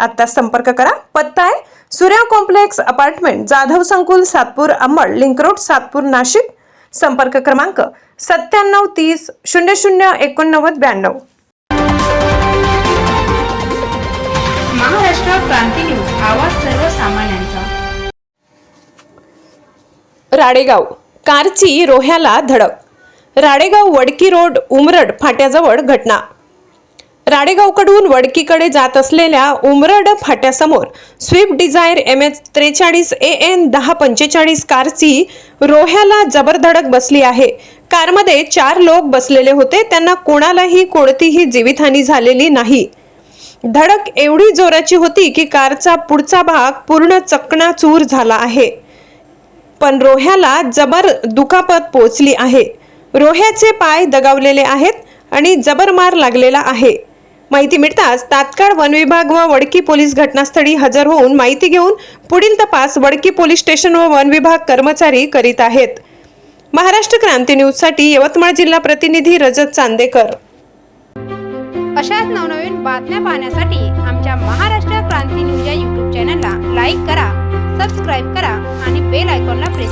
आता संपर्क करा. पत्ता आहे सूर्या कॉम्प्लेक्स अपार्टमेंट जाधव संकुल सातपूर अंबड लिंक रोड सातपूर नाशिक. संपर्क क्रमांक सत्त्याण्णव तीस शून्य शून्य एकोणनव्वद ब्याण्णव. महाराष्ट्र क्रांती न्यूज आवाज सर्वसामान्यांचा. राडेगाव कारची रोह्याला धडक. राडेगाव वडकी रोड उमरड फाट्याजवळ घटना. राडेगावकडून वडकीकडे जात असलेल्या उमरड फाट्यासमोर स्विफ्ट डिझायर एम एच त्रेचाळीस ए एन दहा पंचेचाळीस कारची रोह्याला जबरधडक बसली आहे. कारमध्ये चार लोक बसलेले होते. त्यांना कोणालाही कोणतीही जीवितहानी झालेली नाही. धडक एवढी जोराची होती की कारचा पुढचा भाग पूर्ण चकणाचूर झाला आहे. पण रोह्याला जबर दुखापत पोचली आहे. रोह्याचे पाय दगावलेले आहेत आणि जबर मार लागलेला आहे. माहिती मिळताच तात्काळ वन विभाग व वडकी पोलीस घटनास्थळी हजर होऊन माहिती घेऊन पुढील तपास वडकी पोलीस स्टेशन व वन विभाग कर्मचारी करीत आहेत. महाराष्ट्र क्रांती न्यूजसाठी यवतमाळ जिल्हा प्रतिनिधी रजत चांदेकर. अशाच नवनवीन बातम्या पाहण्यासाठी आमच्या महाराष्ट्र क्रांती न्यूज या यूट्यूब चॅनलला लाईक करा सबस्क्राईब करा आणि बेल आयकॉनला प्रेस